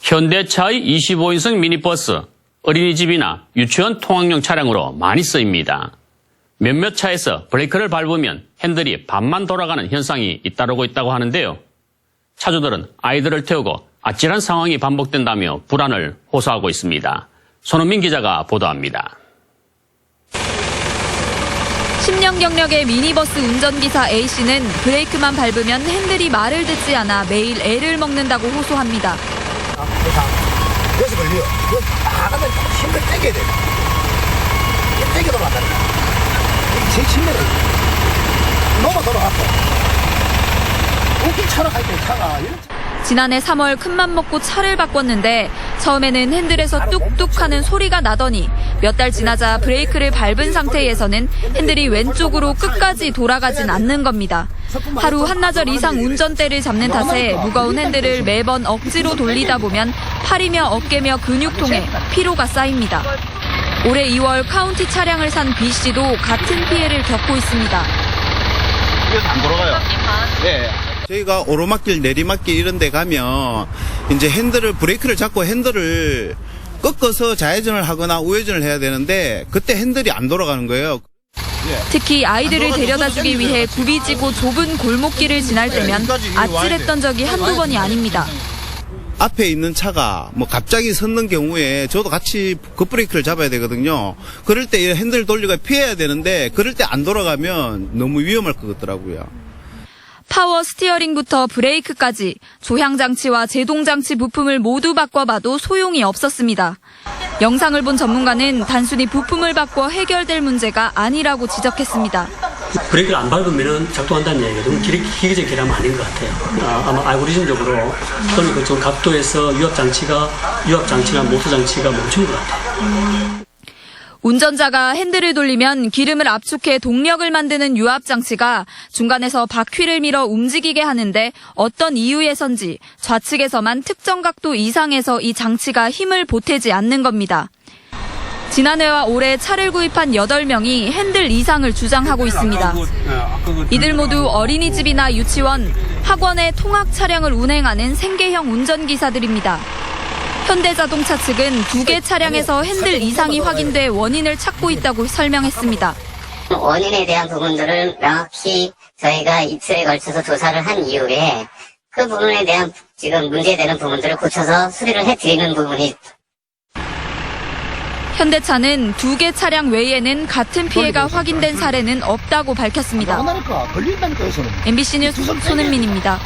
현대차의 25인승 미니버스, 어린이집이나 유치원 통학용 차량으로 많이 쓰입니다. 몇몇 차에서 브레이크를 밟으면 핸들이 반만 돌아가는 현상이 잇따르고 있다고 하는데요. 차주들은 아이들을 태우고 아찔한 상황이 반복된다며 불안을 호소하고 있습니다. 손흥민 기자가 보도합니다. 10년 경력의 미니버스 운전기사 A씨는 브레이크만 밟으면 핸들이 말을 듣지 않아 매일 애를 먹는다고 호소합니다. 여기서 걸려. 여기 나가면 힘을 빼게 돼. 힘 돌아간다니까. 이게 제일 힘들어. 너무 돌아갔고. 웃긴 차로 갈때 차가 이런 차- 지난해 3월 큰맘 먹고 차를 바꿨는데 처음에는 핸들에서 뚝뚝 하는 소리가 나더니 몇 달 지나자 브레이크를 밟은 상태에서는 핸들이 왼쪽으로 끝까지 돌아가진 않는 겁니다. 하루 한나절 이상 운전대를 잡는 탓에 무거운 핸들을 매번 억지로 돌리다 보면 팔이며 어깨며 근육통에 피로가 쌓입니다. 올해 2월 카운티 차량을 산 B 씨도 같은 피해를 겪고 있습니다. 이거 안 돌아가요. 네. 저희가 오르막길, 내리막길 이런 데 가면 이제 핸들을 브레이크를 잡고 핸들을 꺾어서 좌회전을 하거나 우회전을 해야 되는데 그때 핸들이 안 돌아가는 거예요. 특히 아이들을 데려다 주기 위해 굽이지고 좁은 골목길을 지날 때면 아찔했던 적이 한두 번이 아닙니다. 앞에 있는 차가 뭐 갑자기 섰는 경우에 저도 같이 급브레이크를 잡아야 되거든요. 그럴 때이 핸들 돌리고 피해야 되는데 그럴 때 안 돌아가면 너무 위험할 것 같더라고요. 파워 스티어링부터 브레이크까지 조향장치와 제동장치 부품을 모두 바꿔봐도 소용이 없었습니다. 영상을 본 전문가는 단순히 부품을 바꿔 해결될 문제가 아니라고 지적했습니다. 브레이크를 안 밟으면 작동한다는 얘기거든요. 기, 기계적인 결함 아닌 것 같아요. 아, 아마 알고리즘적으로 또는 그좀 각도에서 유압 장치가, 유압 장치나 모터 장치가 멈춘 것 같아요. 운전자가 핸들을 돌리면 기름을 압축해 동력을 만드는 유압 장치가 중간에서 바퀴를 밀어 움직이게 하는데 어떤 이유에선지 좌측에서만 특정 각도 이상에서 이 장치가 힘을 보태지 않는 겁니다. 지난해와 올해 차를 구입한 8명이 핸들 이상을 주장하고 있습니다. 이들 모두 어린이집이나 유치원, 학원의 통학 차량을 운행하는 생계형 운전기사들입니다. 현대자동차 측은 두 개 차량에서 핸들 이상이 확인돼 원인을 찾고 있다고 설명했습니다. 원인에 대한 부분들을 명확히 저희가 이틀에 걸쳐서 조사를 한 이후에 그 부분에 대한 지금 문제되는 부분들을 고쳐서 수리를 해드리는 부분이 현대차는 두 개 차량 외에는 같은 피해가 확인된 사례는 없다고 밝혔습니다. MBC 뉴스 손은민입니다.